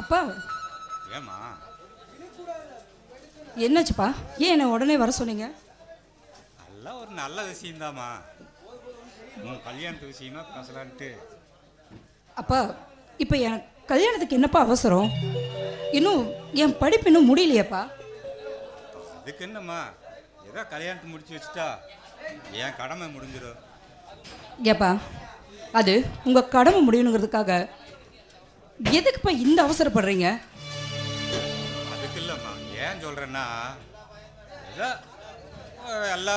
அப்பா. ஏம்மா? என்னாச்சுப்பா? ஏன் என்னை உடனே வர சொன்னீங்க? எல்லாம் ஒரு நல்ல விஷயம்தாம்மா. உன் கல்யாணத்து விஷயமா பேசலான்ட்டு. அப்பா இப்போ என் கல்யாணத்துக்கு என்னப்பா அவசரம்? இன்னும் என் படிப்பு இன்னும் முடியலையேப்பா. அதுக்கு என்னம்மா? ஏதோ கல்யாணத்தை முடிச்சு வச்சுட்டா என் கடமை முடிஞ்சிடும் ஏப்பா அது உங்கள் கடமை முடியணுங்கிறதுக்காக எதுக்குப்பா இந்த அவசரப்படுறீங்க? அதுக்கு இல்லைம்மா ஏன் சொல்கிறேன்னா ஏதோ எல்லா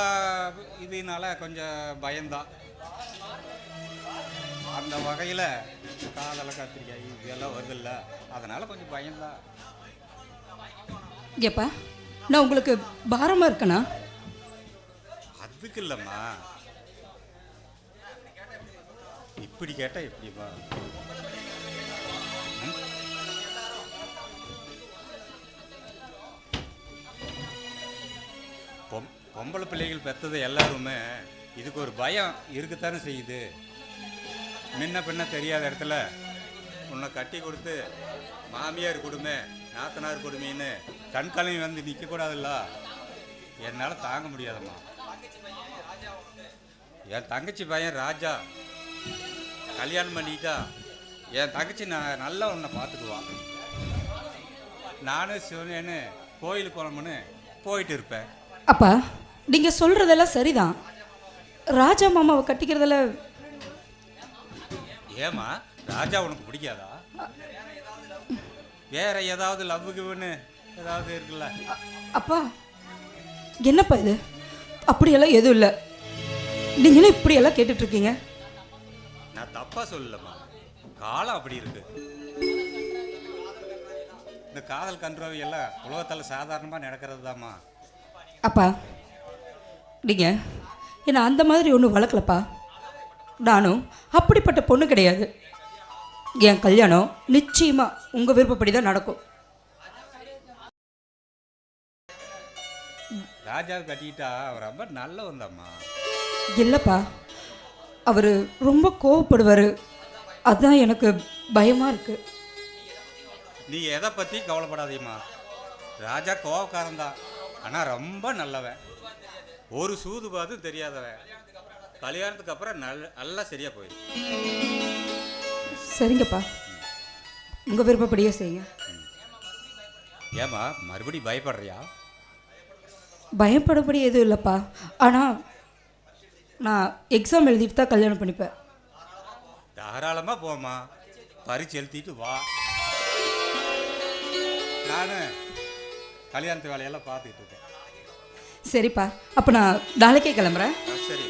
இதனால கொஞ்சம் பயம்தான். அந்த வகையில் காதலை கத்திரிக்காய் இதெல்லாம் வருதில்ல அதனால் கொஞ்சம் பயம்தான். ஏப்பா நான் உங்களுக்கு பாரமாக இருக்கேனா? அதுக்கு இல்லைம்மா இப்படி கேட்டால் எப்படிம்மா பொம் பொம்பளை பிள்ளைகள் பெற்றது எல்லாருமே இதுக்கு ஒரு பயம் இருக்குத்தானே செய்யுது. முன்ன பின்ன தெரியாத இடத்துல உன்னை கட்டி கொடுத்து மாமியார் கொடுமை நாத்தனார் கொடுமைன்னு கண்கலையும் வந்து நிற்கக்கூடாதுல்ல என்னால் தாங்க முடியாதம்மா. என் தங்கச்சி பையன் ராஜா. கல்யாணம் பண்ணிட்டா என் தங்கச்சி நான் நல்லா உன்னை பார்த்துக்குவான் நானும் சிவனேன்னு கோயிலுக்கு போனோம்னு போயிட்டு இருப்பேன். அப்பா. நீங்கள் சொல்கிறதெல்லாம் சரிதான். ராஜா மாமாவை கட்டிக்கிறதுல ஏமா ராஜா உனக்கு பிடிக்காதா? வேற ஏதாவது லவ் கிவ்னு ஏதாவது இருக்குல்ல? அப்பா என்னப்பா இது? அப்படியெல்லாம் எதுவும் இல்லை. நீங்களும் இப்படியெல்லாம் கேட்டுட்ருக்கீங்க? நான் தப்பா சொல்லலம்மா. காலம் அப்படி இருக்கு. இந்த காதல் கன்றுவை எல்லாம் உலகத்தில் சாதாரணமாக நடக்கிறது தாம்மா அப்பா நீங்கள் என்ன அந்த மாதிரி ஒன்றும் வளர்க்கலப்பா. நானும் அப்படிப்பட்ட பொண்ணு கிடையாது. என் கல்யாணம் நிச்சயமாக உங்கள் விருப்பப்படி தான் நடக்கும். ராஜாவை கட்டிக்கிட்டா அவர் ரொம்ப நல்ல வந்தாம்மா இல்லைப்பா அவர் ரொம்ப கோவப்படுவார். அதுதான் எனக்கு பயமாக இருக்குது நீ எதை பற்றி கவலைப்படாதீம்மா. ராஜா கோவக்காரன் தான் ஆனால் ரொம்ப நல்லவன். ஒரு சூது பாதும் தெரியாதவன். கல்யாணத்துக்கு அப்புறம் நல்ல நல்லா சரியாக போயிடும் சரிங்கப்பா. உங்கள் விருப்பப்படியே செய்யுங்க. ஏம்மா மறுபடி பயப்படுறியா? பயப்படப்படி எதுவும் இல்லைப்பா. ஆனால் நான் எக்ஸாம் எழுதிட்டு தான் கல்யாணம் பண்ணிப்பேன். தாராளமாக போம்மா. பரிச்சு எழுத்திட்டு வா. நான் கல்யாணத்து வேலையெல்லாம் பார்த்துக்கிட்டு இருக்கேன். சரிப்பா அப்போ நான் நாளைக்கே கிளம்புறேன். சரி.